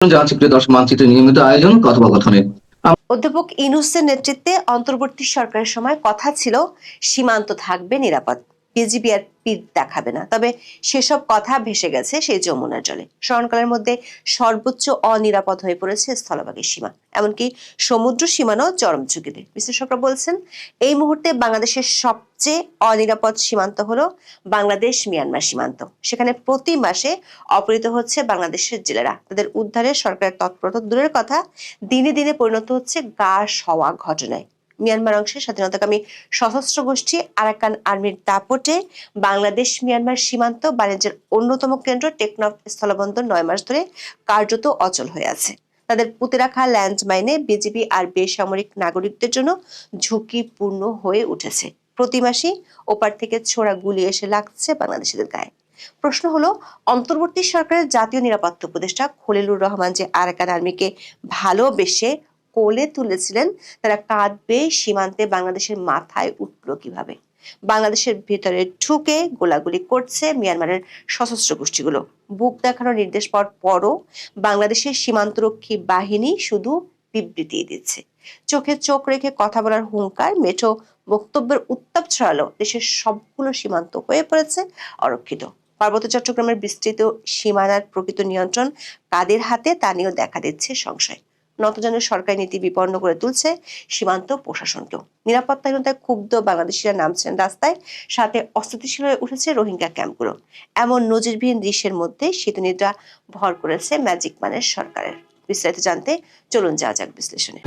নিয়মিত আয়োজন অধ্যাপক ইনুসের নেতৃত্বে অন্তর্বর্তী সরকারের সময় কথা ছিল সীমান্ত থাকবে নিরাপদ বিজিবি আর পিঠ দেখাবে না। তবে সেসব কথা ভেসে গেছে সেই যমুনার জলে। স্মরণকালের মধ্যে সর্বোচ্চ অনিরাপদ হয়ে পড়েছে স্থলভাগের সীমা। এমনকি সমুদ্র সীমানাও চরম ঝুঁকিতে। বিশ্লেষকরা বলছেন, এই মুহূর্তে বাংলাদেশের সবচেয়ে অনিরাপদ সীমান্ত হলো বাংলাদেশ মিয়ানমার সীমান্ত। সেখানে প্রতি মাসে অপহৃত হচ্ছে বাংলাদেশের জেলেরা। তাদের উদ্ধারে সরকারের তৎপরতা দূরের কথা। দিনে দিনে পরিণত হচ্ছে গা সওয়া ঘটনায়। মিয়ানমার অংশে স্বাধীনতাকামী সশস্ত্র গোষ্ঠী আরাকান আর্মির দাপটে বাংলাদেশ মিয়ানমার সীমান্ত বাণিজ্যের অন্যতম কেন্দ্র টেকনফ স্থলবন্দর নয় মাস ধরে কার্যত অচল হয়ে আছে। তাদের পুঁতে রাখা ল্যান্ডমাইনে বিজিবি আর বেসামরিক নাগরিকদের জন্য ঝুঁকিপূর্ণ হয়ে উঠেছে। প্রতি মাসেই ওপার থেকে ছোড়া গুলি এসে লাগছে বাংলাদেশিদের গায়ে। প্রশ্ন হলো, অন্তর্বর্তী সরকারের জাতীয় নিরাপত্তা উপদেষ্টা খলিলুর রহমান যে আরাকান আর্মিকে ভালোবেসে কোলে তুলেছিলেন, তারা কাঁদবে সীমান্তে বাংলাদেশের মাথায় উঠল কীভাবে? বাংলাদেশের ভেতরে ঢুকে গোলাগুলি করছে মিয়ানমারের সশস্ত্র গোষ্ঠীগুলো। বুক দেখানোর নির্দেশ পাওয়ার পরও বাংলাদেশের সীমান্তরক্ষী বাহিনী শুধু বিবৃতি দিচ্ছে। চোখে চোখ রেখে কথা বলার হুঙ্কার, মেঠো বক্তব্যের উত্তাপ ছড়ালো দেশের সবগুলো সীমান্ত হয়ে পড়েছে অরক্ষিত। পার্বত্য চট্টগ্রামের বিস্তৃত সীমানার প্রকৃত নিয়ন্ত্রণ কাদের হাতে তা নিয়েও দেখা দিচ্ছে সংশয়। নতজনের সরকারি নীতি বিপন্ন করে তুলছে সীমান্ত প্রশাসনকেও নিরাপত্তাহীনতায় ক্ষুব্ধ বাংলাদেশিরা নামছেন রাস্তায়, সাথে অস্থিতিশীল হয়ে উঠেছে রোহিঙ্গা ক্যাম্পগুলো। এমন নজিরবিহীন দৃশ্যের মধ্যে শীতনিদ্রা ভর করেছে ম্যাজিক মানের সরকারের। বিস্তারিত জানতে চলুন যাওয়া যাক বিশ্লেষণে।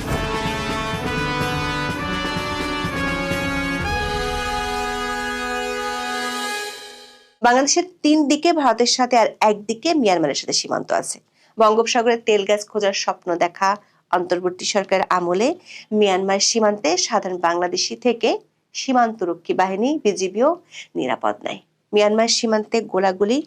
বাংলাদেশের তিন দিকে ভারতের সাথে আর একদিকে মিয়ানমারের সাথে সীমান্ত আছে। বঙ্গোপসাগরে তেল গ্যাস খোঁজার স্বপ্ন দেখা। অন্তর্বর্তী সরকার আমলে মিয়ানমার সীমান্তে সাধারণ বাংলাদেশি থেকে সীমান্তরক্ষী বাহিনী, বিজিবিও নিরাপদ নাই। মিয়ানমার সীমান্তে গোলাগুলি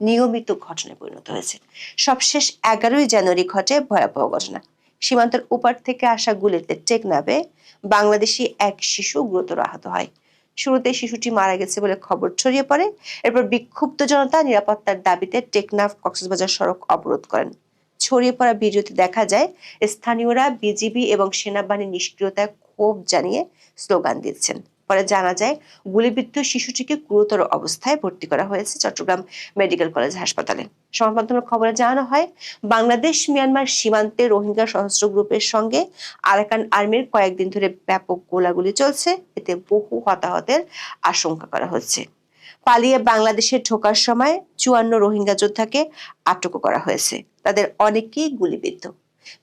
নিয়মিত ঘটনায় পরিণত হয়েছে। সবশেষ এগারোই জানুয়ারি ঘটে ভয়াবহ ঘটনা। সীমান্তের উপার থেকে আসা গুলিতে টেকনাবে বাংলাদেশি এক শিশু গুরুতর আহত হয়। শুরুতে শিশুটি মারা গেছে বলে খবর ছড়িয়ে পড়ে। এরপর বিক্ষুব্ধ জনতা নিরাপত্তার দাবিতে টেকনাফ কক্সবাজার সড়ক অবরোধ করেন। ছড়িয়ে পড়া ভিডিওতে দেখা যায়। স্থানীয়রা বিজিবি এবং সেনাবাহিনীর নিষ্ক্রিয়তায় ক্ষোভ জানিয়ে স্লোগান দিচ্ছেন। পরে জানা যায়, গুলিবিদ্ধ শিশুটিকে গুরুতর অবস্থায় ভর্তি করা হয়েছে চট্টগ্রাম মেডিকেল কলেজ হাসপাতালে। সংবাদ মাধ্যমের খবরে জানানো হয়, বাংলাদেশ মিয়ানমার সীমান্তে রোহিঙ্গা সশস্ত্র গ্রুপের সঙ্গে আরাকান আর্মির কয়েকদিন ধরে ব্যাপক গোলাগুলি চলছে। এতে বহু হতাহতের আশঙ্কা করা হচ্ছে। পালিয়ে বাংলাদেশে ঢোকার সময় চুয়ান্ন রোহিঙ্গা যোদ্ধাকে আটক করা হয়েছে। তাদের অনেকেই গুলিবিদ্ধ।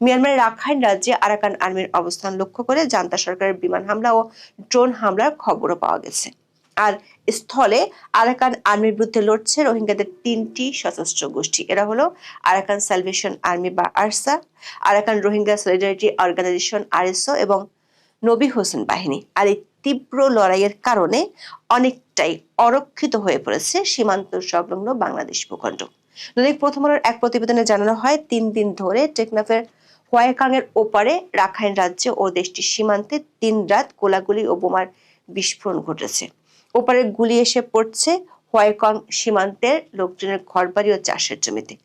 মিয়ানমারের রাখাইন রাজ্যে আরাকান আর্মির অবস্থান লক্ষ্য করে জান্তা সরকারের বিমান হামলা ও ড্রোন হামলার খবরও পাওয়া গেছে। আর স্থলে আরাকান আর্মির বিরুদ্ধে লড়ছে রোহিঙ্গাদের তিনটি সশস্ত্র গোষ্ঠী। এরা হলো আরাকান সালভেশন আর্মি বা ARSA, Arakan Rohingya solidarity organization RSO এবং নবী হোসেন বাহিনী আর এই তীব্র লড়াইয়ের কারণে অনেকটাই অরক্ষিত হয়ে পড়েছে সীমান্ত সংলগ্ন বাংলাদেশ ভূখণ্ড। দৈনিক প্রথম এক প্রতিবেদনে জানানো হয়, তিন দিন ধরে টেকনাফের হোয়াইকাং এর ওপারে রাখাইন রাজ্যে ও দেশটির সীমান্তে তিন রাত গোলাগুলি ও বোমার বিস্ফোরণ ঘটেছে। ওপারে গুলি এসে পড়ছে হোয়াইকং সীমান্তের লোকজনের ঘরবাড়ি ও চাষের জমিতে।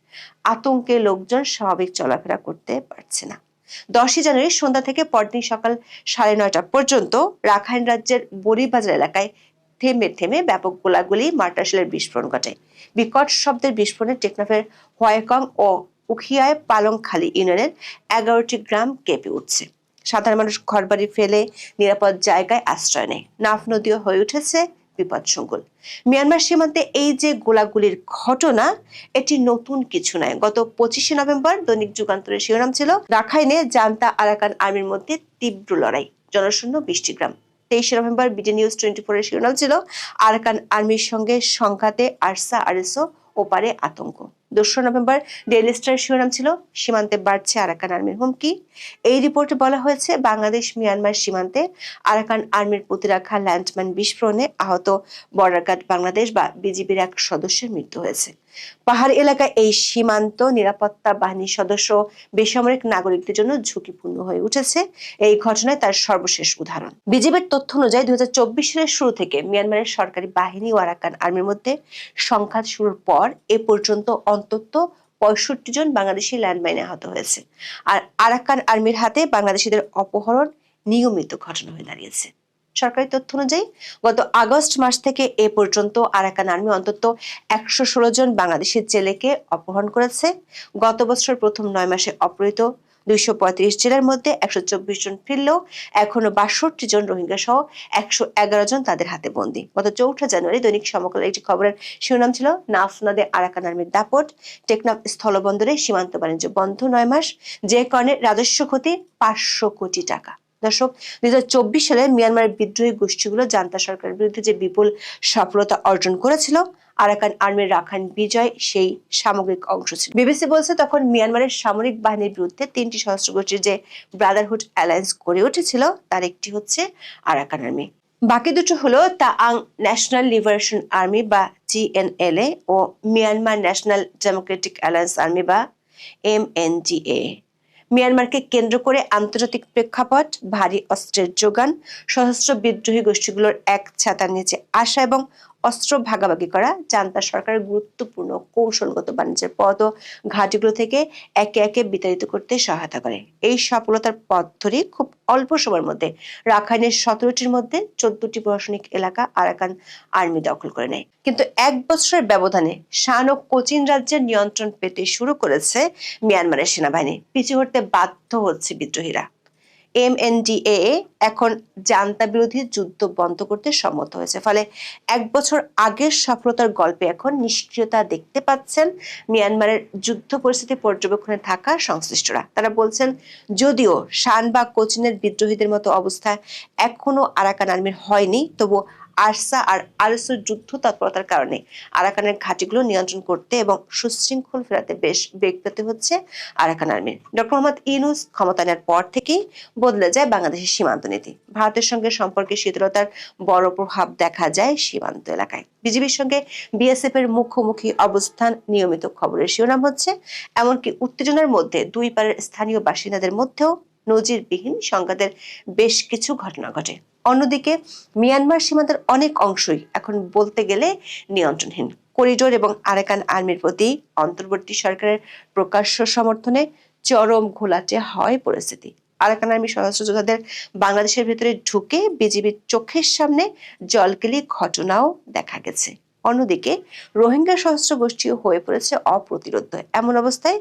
আতঙ্কে লোকজন স্বাভাবিক চলাফেরা করতে পারছে না। দশই জানুয়ারি সন্ধ্যা থেকে পরদিন সকাল সাড়ে নয়টা পর্যন্ত রাখাইন রাজ্যের বড়িবাজার এলাকায় থেমে থেমে ব্যাপক গোলাগুলি মার্টাসেলের বিস্ফোরণ ঘটে। বিকট শব্দের বিস্ফোরণে টেকনাফের হোয়াইকং ও উখিয়ায় পালংখালী ইউনিয়নের এগারোটি গ্রাম কেঁপে উঠছে। সাধারণ মানুষ ঘরবাড়ি ফেলে নিরাপদ জায়গায় আশ্রয় নেয়। নাফ নদীও হয়ে উঠেছে বিপদসংকুল। মিয়ানমার সীমান্তে এই যে গোলাগুলির ঘটনা, এটি নতুন কিছু নয়। গত পঁচিশে নভেম্বর দৈনিক যুগান্তরের শিরোনাম ছিল রাখাইনে জান্তা আরাকান আর্মির মধ্যে তীব্র লড়াই, জনশূন্য বৃষ্টি গ্রাম। তেইশে নভেম্বর বিডি নিউজ টোয়েন্টি ফোরের শিরোনাম ছিল আরাকান আর্মির সঙ্গে সংঘাতে আরসা আরএসও ওপারে আতঙ্ক। দোসরা নভেম্বর ডেইলি স্টার শিরোনাম ছিল, সীমান্তে বাড়ছে আরাকান আর্মির হুমকি। এই রিপোর্টে বলা হয়েছে, বাংলাদেশ, মিয়ানমার সীমান্তে আরাকান আর্মির প্রতিরক্ষা ল্যান্ডম্যান বিস্ফোরণে আহত বর্ডার বাংলাদেশ বা বিজিবির এক সদস্যের মৃত্যু হয়েছে। পাহাড় এলাকায় এই সীমান্ত নিরাপত্তা বাহিনীর সদস্য বেসামরিক নাগরিকদের জন্য ঝুঁকিপূর্ণ হয়ে উঠেছে। এই ঘটনায় তার সর্বশেষ উদাহরণ। বিজেপির তথ্য অনুযায়ী দুই সালের শুরু থেকে মিয়ানমারের সরকারি বাহিনী ও আরাকান আর্মির মধ্যে সংঘাত শুরুর পর এ পর্যন্ত অন্তত পঁয়ষট্টি জন বাংলাদেশি ল্যান্ডমাইনে আহত হয়েছে। আর আরাকান আর্মির হাতে বাংলাদেশিদের অপহরণ নিয়মিত ঘটনা হয়ে দাঁড়িয়েছে। সরকারি তথ্য অনুযায়ী, গত আগস্ট মাস থেকে এ পর্যন্ত আরাকান আর্মি অন্তত একশো ষোলো জন বাংলাদেশের জেলেকে অপহরণ করেছে। গত বছর প্রথম নয় মাসে অপহৃত দুইশো পঁয়ত্রিশ জেলার মধ্যে একশো চব্বিশ জন ফিরলেও এখনও বাষট্টি জন রোহিঙ্গা সহ একশো এগারো জন তাদের হাতে বন্দী। গত চৌঠা জানুয়ারি দৈনিক সমকালের একটি খবরের শিরোনাম ছিল, নাফনাদে আরাকান আর্মির দাপট। টেকনাফ স্থলবন্দরে সীমান্ত বাণিজ্য বন্ধ নয় মাস। যে কারণে রাজস্ব ক্ষতি পাঁচশো কোটি টাকা। দর্শক, দুই হাজার চব্বিশ সালে মিয়ানমারের বিদ্রোহী গোষ্ঠীগুলো জান্তা সরকারের বিরুদ্ধে যে বিপুল সফলতা অর্জন করেছিল আরাকান আর্মির রাখান বিজয় সেই সামগ্রিক অংশ ছিল। বিবিসি বলছে তখন মিয়ানমারের সামরিক বাহিনীর বিরুদ্ধে তিনটি সশস্ত্র গোষ্ঠীর যে ব্রাদারহুড অ্যালায়েন্স গড়ে উঠেছিল, তার একটি হচ্ছে আরাকান আর্মি। বাকি দুটো হলো তাআং ন্যাশনাল লিবারেশন আর্মি বা জিএনএলএ ও Myanmar national democratic alliance army বা এম এমএনডিএ। মিয়ানমারকে কেন্দ্র করে আন্তর্জাতিক প্রেক্ষাপট, ভারী অস্ত্রের যোগান, সশস্ত্র বিদ্রোহী গোষ্ঠীগুলোর এক ছাতার নিচে আসা এবং অস্ত্র ভাগাভাগি করা, জান্তা সরকারের গুরুত্বপূর্ণ কৌশলগত বাণিজ্যের পদ ও ঘাটিগুলো থেকে একে একে বিতাড়িত করতে সহায়তা করে। এই সফলতার পথ ধরে খুব অল্প সময়ের মধ্যে রাখাইনের সতেরোটির মধ্যে চোদ্দটি প্রশাসনিক এলাকা আরাকান আর্মি দখল করে নেয়। কিন্তু এক বছরের ব্যবধানে শান ও কোচিন রাজ্যের নিয়ন্ত্রণ পেতে শুরু করেছে মিয়ানমারের সেনাবাহিনী। পিছু হটতে বাধ্য হচ্ছে বিদ্রোহীরা। এমএনডিএ এখন জান্তা বিরোধী যুদ্ধ বন্ধ করতে সম্মত হয়েছে। ফলে এক বছর আগের সফলতার গল্পে এখন নিষ্ক্রিয়তা দেখতে পাচ্ছেন মিয়ানমারের যুদ্ধ পরিস্থিতি পর্যবেক্ষণে থাকা সংশ্লিষ্টরা। তারা বলছেন, যদিও শান বা কোচিনের বিদ্রোহীদের মতো অবস্থা এখনও আরাকান আর্মির হয়নি তবু আরসা আর আরসুর যুদ্ধ তৎপরতার কারণে আরাকানের ঘাটিগুলো নিয়ন্ত্রণ করতে এবং সুশৃঙ্খল ফেরাতে বেশ বেগ পেতে হচ্ছে আরাকান আর্মির ডক্টর মোহাম্মদ ইনুস ক্ষমতা নেওয়ার পর থেকেই বদলে যায় বাংলাদেশের সীমান্ত নীতি। ভারতের সঙ্গে সম্পর্কে শীতলতার বড় প্রভাব দেখা যায় সীমান্ত এলাকায়। বিজিবির সঙ্গে বিএসএফ এর মুখোমুখি অবস্থান নিয়মিত খবরের শিরোনাম হচ্ছে, এমনকি উত্তেজনার মধ্যে দুই পারের স্থানীয় বাসিন্দাদের মধ্যেও নজিরবিহীন সংঘাতের বেশ কিছু ঘটনা ঘটে। অন্যদিকে মিয়ানমার সীমান্তের অনেক অংশই এখন বলতে গেলে নিয়ন্ত্রণহীন। করিডোর এবং আরাকান আর্মির প্রতি অন্তর্বর্তী সরকারের প্রকাশ্য সমর্থনে চরম ঘোলাটে হয় পরিস্থিতি। আরাকান আর্মি সশস্ত্র যোদ্ধাদের বাংলাদেশের ভেতরে ঢুকে বিজিবির চোখের সামনে জলকেলি ঘটনাও দেখা গেছে। অন্যদিকে রোহিঙ্গা সশস্ত্র গোষ্ঠীও হয়ে পড়েছে অপ্রতিরোধ। এমন অবস্থায়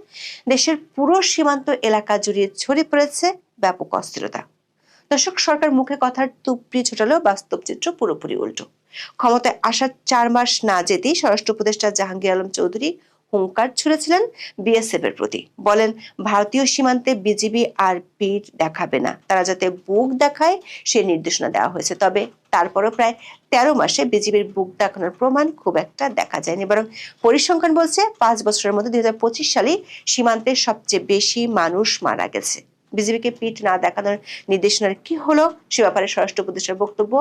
দেশের পুরো সীমান্ত এলাকা জুড়িয়ে ছড়িয়ে পড়েছে ব্যাপক অস্থিরতা। দর্শক, সরকার মুখে কথার তুপড়ি ছোটালেও বাস্তব চিত্র পুরোপুরি উল্টো। ক্ষমতায় আসার চার মাস না যেতেই স্বরাষ্ট্র উপদেষ্টা জাহাঙ্গীর আলম চৌধুরী হুঙ্কার ছুড়েছিলেন বিএসএফ এর প্রতি। বলেন, ভারতীয় সীমান্তে বিজিবি আর পিঠ দেখাবে না। তারা যাতে বুক দেখায়, সে নির্দেশনা দেওয়া হয়েছে। তবে তারপরও প্রায় তেরো মাসে বিজিবির বুক দেখানোর প্রমাণ খুব একটা দেখা যায়নি। বরং পরিসংখ্যান বলছে, পাঁচ বছরের মধ্যে দুই হাজার পঁচিশ সালে সীমান্তে সবচেয়ে বেশি মানুষ মারা গেছে। বিজেপিকে পিঠ না দেখানোর নির্দেশনার কি হলো, সে ব্যাপারে স্বরাষ্ট্র উপদেষ্টার বক্তব্য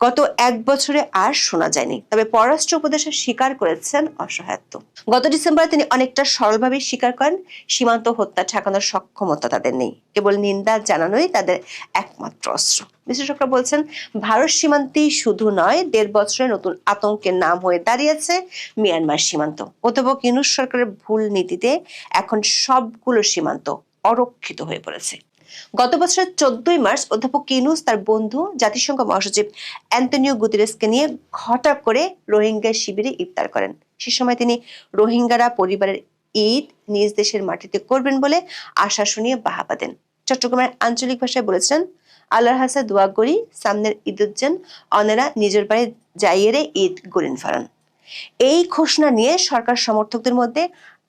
গত এক বছরে আর শোনা যায়নি। তবে পররাষ্ট্র উপদেষ্টা স্বীকার করেছেন অসহায়ত্ব গত ডিসেম্বরে তিনি অনেকটা সরলভাবে স্বীকার করেন, সীমান্ত হত্যা ঠেকানোর সক্ষমতা তাদের নেই। কেবল নিন্দা জানানোই তাদের একমাত্র অস্ত্র। বিশেষজ্ঞরা বলছেন, ভারত সীমান্তেই শুধু নয়, দেড় বছরে নতুন আতঙ্কের নাম হয়ে দাঁড়িয়েছে মিয়ানমার সীমান্ত। অধ্যাপক ইউনুস সরকারের ভুল নীতিতে এখন সবগুলো সীমান্ত অরক্ষিত হয়ে পড়েছে। গত বছরের চোদ্দই মার্চ অধ্যাপক কিনুস তার বন্ধু, জাতিসংঘ মহাসচিব অ্যান্টনিও গুতিরেসকে নিয়ে হঠাৎ করে রোহিঙ্গা শিবিরে ইফতার করেন। সে সময় তিনি রোহিঙ্গারা পরিবারের ঈদ নিজ দেশের মাটিতে করবেন বলে আশা শুনিয়ে বাহাবা দেন। চট্টগ্রামের আঞ্চলিক ভাষায় বলেছিলেন আল্লাহর হাসা দোয়া করি, সামনের ঈদুজ্জান অনেরা নিজের বাড়ি যাইয়েরে ঈদ গরিন ফারান। এই ঘোষণা নিয়ে সরকার সমর্থকদের মধ্যে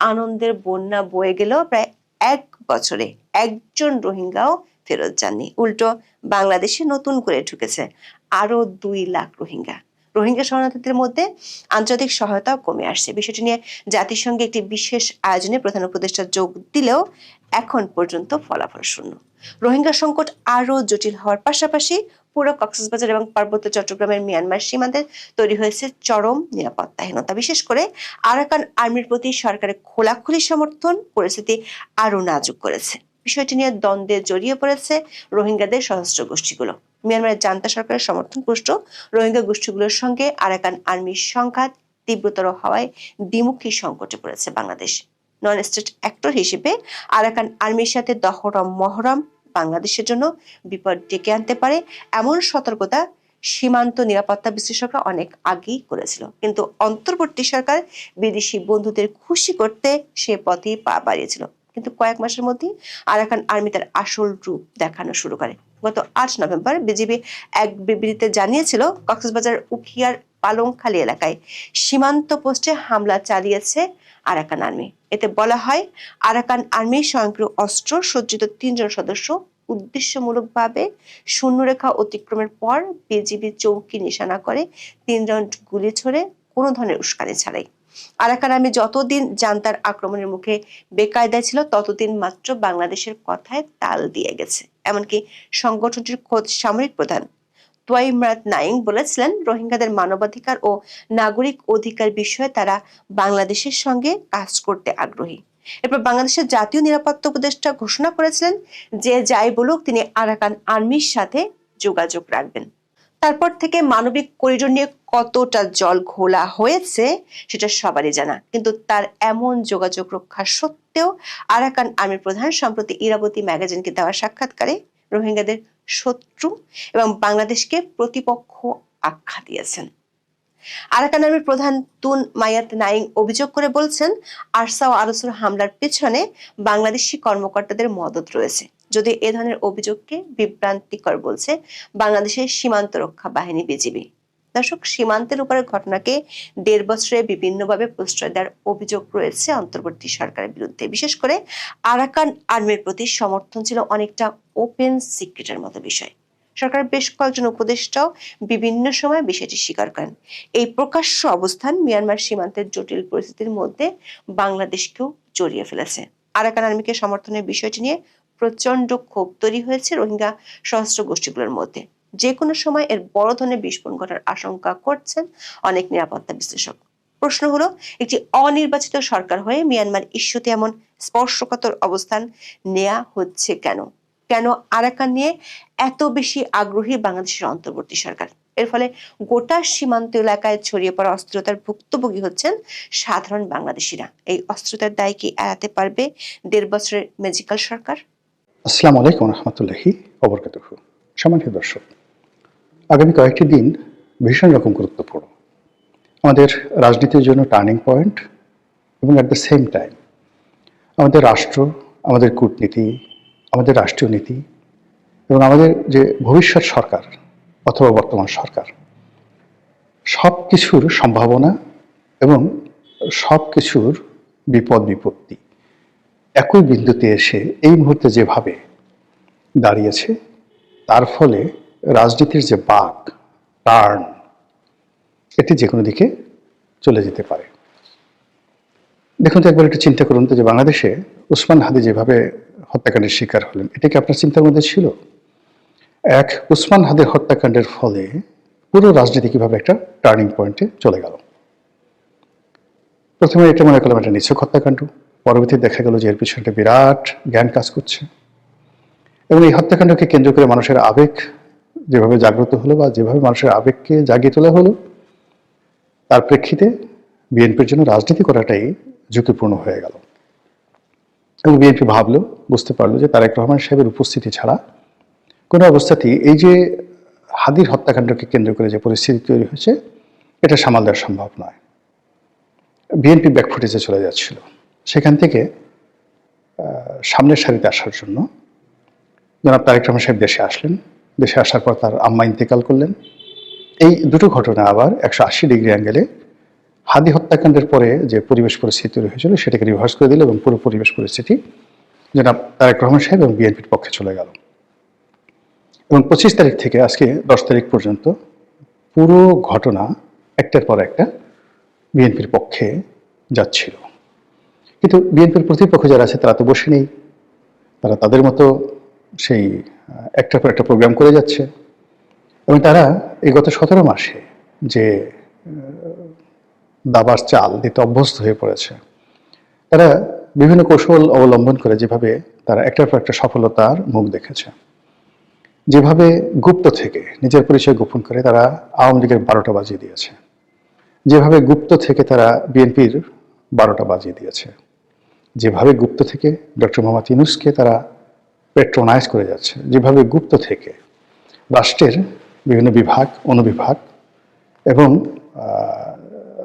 আনন্দের বন্যা বয়ে গেল প্রায় এক বছরে একজন রোহিঙ্গাও ফেরত যাননি। উল্টো বাংলাদেশে নতুন করে ঢুকেছে আরও দুই লাখ রোহিঙ্গা। রোহিঙ্গা শরণার্থীদের মধ্যে আন্তর্জাতিক সহায়তাও কমে আসছে। বিষয়টি নিয়ে জাতিসংঘে একটি বিশেষ আয়োজনে প্রধান উপদেষ্টা যোগ দিলেও এখন পর্যন্ত ফলাফল শূন্য। রোহিঙ্গা সংকট আরও জটিল হওয়ার পাশাপাশি পুরো কক্সবাজার এবং পার্বত্য চট্টগ্রামের মিয়ানমার সীমান্তে তৈরি হয়েছে চরম নিরাপত্তাহীনতা বিশেষ করে আরাকান আর্মির প্রতি সরকারের খোলাখুলি সমর্থন পরিস্থিতি আরও নাজুক করেছে। বিষয়টি নিয়ে দ্বন্দ্বে জড়িয়ে পড়েছে রোহিঙ্গাদের সশস্ত্র গোষ্ঠীগুলো। মিয়ানমারের জান্তা সরকারের সমর্থন পুষ্ট রোহিঙ্গা গোষ্ঠীগুলোর সঙ্গে আরাকান আর্মির সংঘাত তীব্রতর হওয়ায় দ্বিমুখী সংকটে পড়েছে বাংলাদেশ। নন স্টেট অ্যাক্টর হিসেবে আরাকান আর্মির সাথে দহরম মহরম বাংলাদেশের জন্য বিপদ ডেকে আনতে পারে, এমন সতর্কতা সীমান্ত নিরাপত্তা বিশ্লেষকরা অনেক আগেই করেছিল। কিন্তু অন্তর্বর্তী সরকার বিদেশি বন্ধুদের খুশি করতে সে পথেই পা বাড়িয়েছিল। কিন্তু কয়েক মাসের মধ্যেই আরাকান আর্মি তার আসল রূপ দেখানো শুরু করে। গত আট নভেম্বর বিজিবি এক বিবৃতিতে জানিয়েছিল, কক্সবাজার উখিয়ার পালংখালী এলাকায় সীমান্ত পোস্টে হামলা চালিয়েছে আরাকান আর্মি। এতে বলা হয়, আরাকান আর্মি স্বয়ংক্রিয় অস্ত্র সজ্জিত তিনজন সদস্য উদ্দেশ্যমূলকভাবে শূন্যরেখা অতিক্রমের পর বিজিবি চৌকি নিশানা করে তিন রাউন্ড গুলি ছড়ে কোনো ধরনের উস্কানি ছাড়াই। আরাকান আর্মি যতদিন জান্তার আক্রমণের মুখে বেকায়দায় ছিল, ততদিন মাত্র বাংলাদেশের কথায় তাল দিয়ে গেছে। এমনকি সংগঠনটির খোঁজ সামরিক প্রধান তোয়াইমরাত নাইং বলেছিলেন, রোহিঙ্গাদের মানবাধিকার ও নাগরিক অধিকার বিষয়ে তারা বাংলাদেশের সঙ্গে কাজ করতে আগ্রহী। এরপর বাংলাদেশের জাতীয় নিরাপত্তা উপদেষ্টা ঘোষণা করেছিলেন যে যাই বলুক, তিনি আরাকান আর্মির সাথে যোগাযোগ রাখবেন। তারপর থেকে মানবিক করিডোর নিয়ে কতটা জল ঘোলা হয়েছে, সেটা সবারই জানা। কিন্তু তার এমন যোগাযোগ রক্ষা সত্ত্বেও আরাকান আর্মির প্রধান সম্প্রতি ইরাবতী ম্যাগাজিনকে দেওয়া সাক্ষাৎকারে রোহিঙ্গাদের শত্রু এবং বাংলাদেশকে প্রতিপক্ষ আখ্যা দিয়েছেন। আরাকান প্রধান তুন মায়াত নাইং অভিযোগ করে বলছেন, আরসা ও আরসুর হামলার পেছনে বাংলাদেশি কর্মকর্তাদের মদত রয়েছে। যদি এ ধরনের অভিযোগকে বিভ্রান্তিকর বলছে বাংলাদেশের সীমান্ত রক্ষা বাহিনী বিজিবি। দর্শক, সীমান্তের উপরে ঘটনাকে দেড় বছরে বিভিন্নভাবে প্রশ্রয় দেওয়ার অভিযোগ রয়েছে অন্তর্বর্তী সরকারের বিরুদ্ধে। বিশেষ করে আরাকান আর্মির প্রতি সমর্থন ছিল অনেকটা ওপেন সিক্রেটের মতো বিষয়। সরকার বেশ কয়েকজন উপদেষ্টাও বিভিন্ন সময় বিষয়টি স্বীকার করেন। এই প্রকাশ্য অবস্থান মিয়ানমার সীমান্তের জটিল পরিস্থিতির মধ্যে বাংলাদেশকেও জড়িয়ে ফেলেছে। আরাকান আর্মিকে সমর্থনের বিষয়টি নিয়ে প্রচণ্ড ক্ষোভ তৈরি হয়েছে রোহিঙ্গা সশস্ত্র গোষ্ঠীগুলোর মধ্যে। যে কোনো সময় এর বড় ধরনের বিস্ফোরণ ঘটার আশঙ্কা করছেন অনেক নিরাপত্তা বিশ্লেষক। প্রশ্ন হলো, একটি অনির্বাচিত সরকার হয়ে মিয়ানমার ইস্যুতে এমন স্পর্শকাতর অবস্থান নেওয়া হচ্ছে কেন? কেন আরাকান নিয়ে এত বেশি আগ্রহী বাংলাদেশের অন্তর্বর্তী সরকার? এর ফলে গোটা সীমান্ত এলাকায় ছড়িয়ে পড়া অস্থিরতার ভুক্তভোগী হচ্ছেন সাধারণ বাংলাদেশিরা। এই অস্থিরতার দায় কি এড়াতে পারবে দেড় বছরের ম্যাজিক্যাল সরকার? আসসালামু আলাইকুম রহমতুল্লাহি অবরকাতুহু সম্মানিত দর্শক আগামী কয়েকটি দিন ভীষণ রকম গুরুত্বপূর্ণ। আমাদের রাজনীতির জন্য টার্নিং পয়েন্ট এবং অ্যাট দ্য সেম টাইম আমাদের রাষ্ট্র, আমাদের কূটনীতি, আমাদের রাষ্ট্রীয় নীতি এবং আমাদের যে ভবিষ্যৎ সরকার অথবা বর্তমান সরকার সব কিছুর সম্ভাবনা এবং সব কিছুর বিপদ বিপত্তি একই বিন্দুতে এসে এই মুহূর্তে যেভাবে দাঁড়িয়েছে, তার ফলে রাজনীতির যে বাক, টার্ন, এটি যে কোনো দিকে চলে যেতে পারে। দেখুন তো একবার একটু চিন্তা করুন তো যে বাংলাদেশে উসমান হাদি যেভাবে হত্যাকাণ্ডের শিকার হলেন, এটা কি আপনার চিন্তার মধ্যে ছিল? এক, উসমান হাদের হত্যাকাণ্ডের ফলে পুরো রাজনীতি কীভাবে একটা টার্নিং পয়েন্টে চলে গেল? প্রথমে এটা মনে করলাম একটা নিছক হত্যাকাণ্ড পরবর্তী দেখা গেল যে এর পিছনে একটা বিরাট জ্ঞান কাজ করছে। এবং এই হত্যাকাণ্ডকে কেন্দ্র করে মানুষের আবেগ যেভাবে জাগ্রত হলো বা যেভাবে মানুষের আবেগকে জাগিয়ে তোলা হলো, তার প্রেক্ষিতে বিএনপির জন্য রাজনীতি করাটাই ঝুঁকিপূর্ণ হয়ে গেল। এবং বিএনপি ভাবলো, বুঝতে পারল যে তারেক রহমান সাহেবের উপস্থিতি ছাড়া কোনো অবস্থাতেই এই যে হাদির হত্যাকাণ্ডকে কেন্দ্র করে যে পরিস্থিতি তৈরি হয়েছে, এটা সামাল দেওয়া সম্ভব নয়। বিএনপি ব্যাকফুটেজে চলে যাচ্ছিল। সেখান থেকে সামনের সারিতে আসার জন্য জনাব তারেক রহমান সাহেব দেশে আসলেন। দেশে আসার পর তার আম্মা ইন্তেকাল করলেন। এই দুটো ঘটনা আবার একশো আশি ডিগ্রি অ্যাঙ্গেলে হাদি হত্যাকাণ্ডের পরে যে পরিবেশ পরিস্থিতি তৈরি হয়েছিল সেটাকে রিভার্স করে দিল এবং পুরো পরিবেশ পরিস্থিতি জনাব তারেক রহমান সাহেব এবং বিএনপির পক্ষে চলে গেল। এবং পঁচিশ তারিখ থেকে আজকে দশ তারিখ পর্যন্ত পুরো ঘটনা একটার পর একটা বিএনপির পক্ষে যাচ্ছিল। কিন্তু বিএনপির প্রতিপক্ষ যারা আছে তারা তো বসে নেই। তারা তাদের মতো সেই একটার পর একটা প্রোগ্রাম করে যাচ্ছে। এবং তারা এই গত সতেরো মাসে যে দাবার চাল দিতে অভ্যস্ত হয়ে পড়েছে, তারা বিভিন্ন কৌশল অবলম্বন করে যেভাবে তারা একটার পর একটা সফলতার মুখ দেখেছে। যেভাবে গুপ্ত থেকে নিজের পরিচয় গোপন করে তারা আওয়ামী লীগের বারোটা বাজিয়ে দিয়েছে। যেভাবে গুপ্ত থেকে তারা বিএনপির বারোটা বাজিয়ে দিয়েছে। যেভাবে গুপ্ত থেকে ডক্টর মোহাম্মদ ইউনুসকে তারা পেট্রোনাইজ করে যাচ্ছে। যেভাবে গুপ্ত থেকে রাষ্ট্রের বিভিন্ন বিভাগ, অনুবিভাগ এবং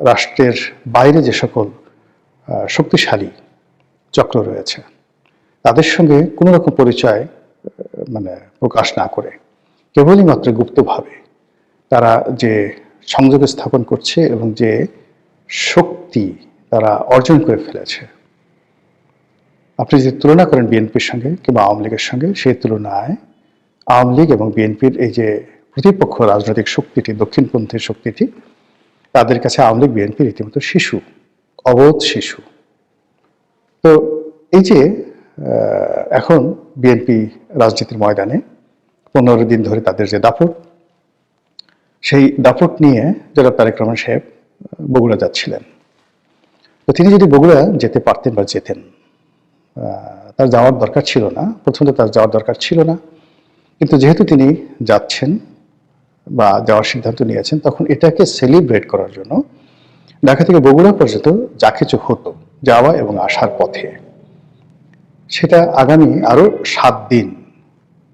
রাষ্ট্রের বাইরে যে সকল শক্তিশালী চক্র রয়েছে, তাদের সঙ্গে কোনো রকম পরিচয় মানে প্রকাশ না করে, কেবলই মাত্র গুপ্তভাবে তারা যে সংযোগ স্থাপন করছে এবং যে শক্তি তারা অর্জন করে ফেলেছে। আপনি যদি তুলনা করেন বিএনপির সঙ্গে কিংবা আওয়ামী লীগের সঙ্গে, সেই তুলনায় আওয়ামী লীগ এবং বিএনপির এই যে প্রতিপক্ষ রাজনৈতিক শক্তিটি দক্ষিণপন্থী শক্তিটি, তাদের কাছে আওয়ামী লীগ, বিএনপি রীতিমতো শিশু, অবোধ শিশু। তো এই যে এখন বিএনপি রাজনীতির ময়দানে পনেরো দিন ধরে তাদের যে দাপট, সেই দাপট নিয়ে যারা তারেক রহমান সাহেব বগুড়া যাচ্ছিলেন। তো তিনি যদি বগুড়া যেতে পারতেন বা যেতেন তার যাওয়ার দরকার ছিল না। প্রথমত তার যাওয়ার দরকার ছিল না। কিন্তু যেহেতু তিনি যাচ্ছেন বা যাওয়ার সিদ্ধান্ত নিয়েছেন, তখন এটাকে সেলিব্রেট করার জন্য ঢাকা থেকে বগুড়া পর্যন্ত যা কিছু হতো, যাওয়া এবং আসার পথে, সেটা আগামী আরও সাত দিন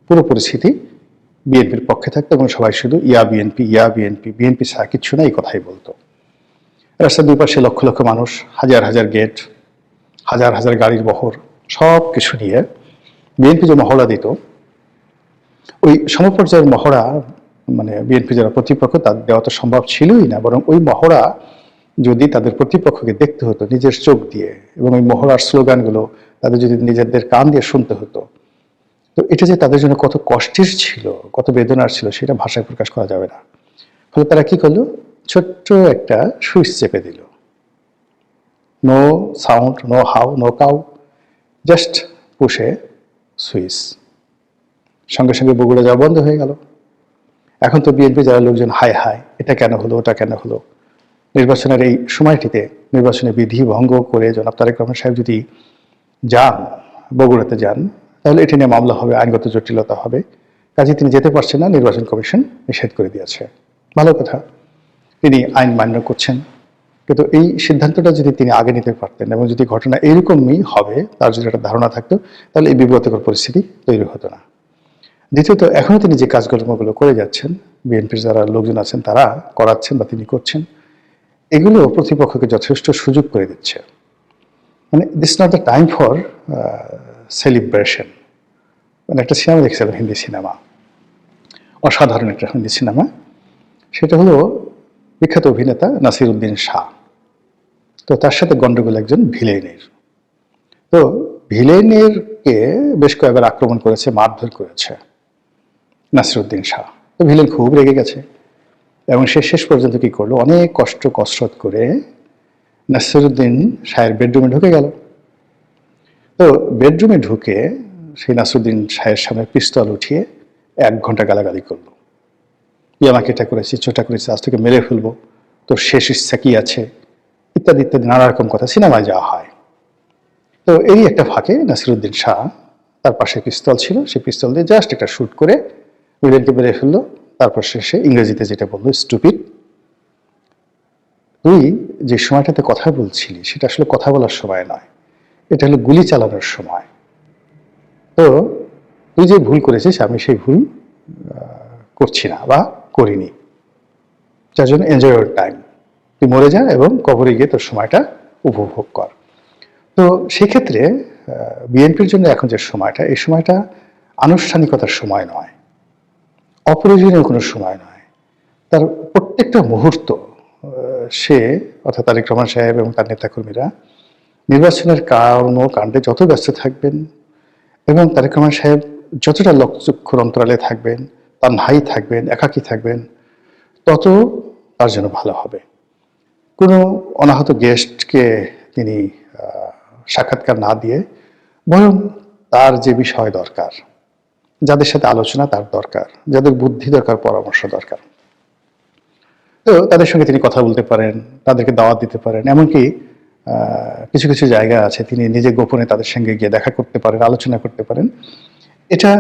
পুরো পরিস্থিতি বিএনপির পক্ষে থাকতো এবং সবাই শুধু ইয়া বিএনপি ইয়া বিএনপি বিএনপি ছাড়া কিচ্ছু না, এই কথাই বলতো। রাস্তার দুই পাশে লক্ষ লক্ষ মানুষ, হাজার হাজার গেট, হাজার হাজার গাড়ির বহর সব কিছু নিয়ে বিএনপি যে মহড়া দিত, ওই সমপর্যায়ের মহড়া মানে বিএনপি যারা প্রতিপক্ষ, তাদের দেওয়া তো সম্ভব ছিলই না। বরং ওই মহড়া যদি তাদের প্রতিপক্ষকে দেখতে হতো নিজের চোখ দিয়ে, এবং ওই মহড়ার স্লোগানগুলো তাদের যদি নিজেদের কান দিয়ে শুনতে হতো, তো এটা যে তাদের জন্য কত কষ্টের ছিল, কত বেদনার ছিল, সেটা ভাষায় প্রকাশ করা যাবে না। ফলে তারা কি করল? ছোট্ট একটা সুইচ চেপে দিল। No sound, no how, no cow just পুষে সুইচ সঙ্গে সঙ্গে বগুড়া যাওয়া বন্ধ হয়ে গেল। এখন তো বিএনপি যারা লোকজন হাই হাই এটা কেন হলো, ওটা কেন হলো? নির্বাচনের এই সময়টিতে নির্বাচনের বিধি ভঙ্গ করে জনাব তারেক রহমান সাহেব যদি যান, বগুড়াতে যান, তাহলে এটি নিয়ে মামলা হবে, আইনগত জটিলতা হবে। কাজে তিনি যেতে পারছেন না, নির্বাচন কমিশন নিষেধ করে দিয়েছে। ভালো কথা। তিনি আইন মান্য করছেন। কিন্তু এই সিদ্ধান্তটা যদি তিনি আগে নিতে পারতেন এবং যদি ঘটনা এইরকমই হবে, তার যদি একটা ধারণা থাকতো, তাহলে এই বিব্রতকর পরিস্থিতি তৈরি হতো না। দ্বিতীয়ত, এখনও তিনি যে কাজকর্মগুলো করে যাচ্ছেন, বিএনপির যারা লোকজন আছেন, তারা করাচ্ছেন বা তিনি করছেন, এগুলো প্রতিপক্ষকে যথেষ্ট সুযোগ করে দিচ্ছে। মানে this not the time for celebration মানে একটা সিনেমা দেখছিলাম, হিন্দি সিনেমা। অসাধারণ একটা হিন্দি সিনেমা। সেটা হলো বিখ্যাত অভিনেতা নাসির উদ্দিন শাহ। তো তার সাথে গন্ডগোল একজন ভিলেনের। তো ভিলেনেরকে বেশ কয়েকবার আক্রমণ করেছে, মারধর করেছে নাসিরুদ্দিন শাহ। তো ভিলেন খুব রেগে গেছে এবং সে শেষ পর্যন্ত কি করল? অনেক কষ্ট, কসরত করে নাসিরুদ্দিন শাহের বেডরুমে ঢুকে গেল। তো বেডরুমে ঢুকে সেই নাসিরুদ্দিন শাহের সামনে পিস্তল উঠিয়ে এক ঘণ্টা গালাগালি করল। তুই আমাকে এটা করেছিস ওটা আজ থেকে মেরে ফেলব। তোর শেষ ইচ্ছা কি আছে? ইত্যাদি ইত্যাদি নানা রকম কথা সিনেমায় যাওয়া হয়। তো এই একটা ফাঁকে নাসিরুদ্দিন শাহ তার পাশে পিস্তল ছিল সেই পিস্তল দিয়ে জাস্ট একটা শুট করে উইলেনকে মেরে ফেলল। তারপর শেষে ইংরেজিতে যেটা বলল স্টুপিড তুই যে সময়টাতে কথা বলছিলি, সেটা আসলে কথা বলার সময় নয়। এটা হলো গুলি চালানোর সময়। তো তুই যে ভুল করেছিস, আমি সেই ভুল করছি না বা করিনি। যার জন্য এনজয় টাইম তুই মরে যা এবং কবরে গিয়ে তোর সময়টা উপভোগ কর। তো সেক্ষেত্রে বিএনপির জন্য এখন যে সময়টা, এই সময়টা আনুষ্ঠানিকতার সময় নয়, অপ্রয়োজনীয় কোনো সময় নয়। তার প্রত্যেকটা মুহূর্ত সে, অর্থাৎ তারেক রহমান সাহেব এবং তার নেতাকর্মীরা নির্বাচনের কারণ কাণ্ডে যত ব্যস্ত থাকবেন এবং তারেক রহমান সাহেব যতটা লক্ষ্যক্ষুর অন্তরালে থাকবেন, তার ভাই থাকবেন, একাকী থাকবেন, তত তার জন্য ভালো হবে। কোনো অনাহত গেস্টকে তিনি সাক্ষাৎকার না দিয়ে বরং তার যে বিষয় দরকার, যাদের সাথে আলোচনা তার দরকার, যাদের বুদ্ধি দরকার, পরামর্শ দরকার। তো তাদের সঙ্গে তিনি কথা বলতে পারেন, তাদেরকে দাওয়াত দিতে পারেন, এমনকি কিছু কিছু জায়গা আছে তিনি নিজে গোপনে তাদের সঙ্গে গিয়ে দেখা করতে পারেন, আলোচনা করতে পারেন। এটা